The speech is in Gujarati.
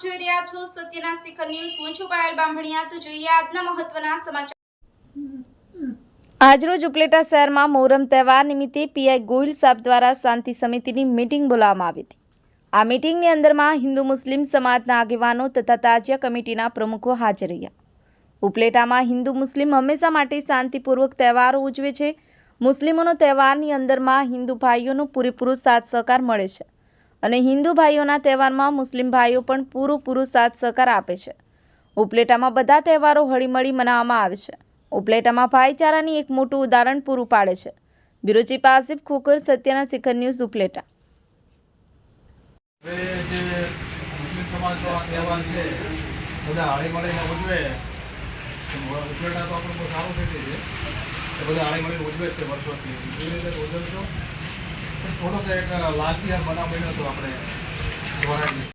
સત્યના શિખર ન્યૂઝ, હું છું પાયલ બામભણિયા તો જોઈએ આજના મહત્વના સમાચાર. આજરોજ ઉપલેટા શહેરમાં મોહરમ તહેવાર નિમિત્તે પીઆઈ ગોહિલ સાહેબ દ્વારા શાંતિ સમિતિની મીટિંગ બોલાવવામાં આવી હતી. આ મીટિંગની અંદરમાં હિન્દુ મુસ્લિમ સમાજના આગેવાનો તથા તાજિયા કમિટીના પ્રમુખો હાજર રહ્યા. ઉપલેટામાં હિન્દુ મુસ્લિમ હંમેશા માટે શાંતિપૂર્વક તહેવારો ઉજવે છે. મુસ્લિમોનો તહેવારની અંદરમાં હિન્દુ ભાઈઓનો પૂરેપૂરો સાથ સહકાર મળે છે. અને હિન્દુ ભાઈઓના તહેવારમાં મુસ્લિમ ભાઈઓ પણ પૂરું પૂરું સાથ સહકાર આપે છે. ઉપલેટામાં બધા તહેવારો હળીમળી મનાવવામાં આવે છે. ઉપલેટામાં ભાઈચારાની એક મોટું ઉદાહરણ પૂરું પાડે છે. બ્યુરો પાસિફ ખોખર સત્યના શિખર ન્યૂઝ ઉપલેટા. ઉપલેટા તો આપણું સારું થઈ છે. બધા હળી મળીને ઉજવે છે વર્ષોથી. એવી રીતે ઉજવશો થોડોક એક લાગતી બનાવ બન્યો હતો આપણે ધોરાજી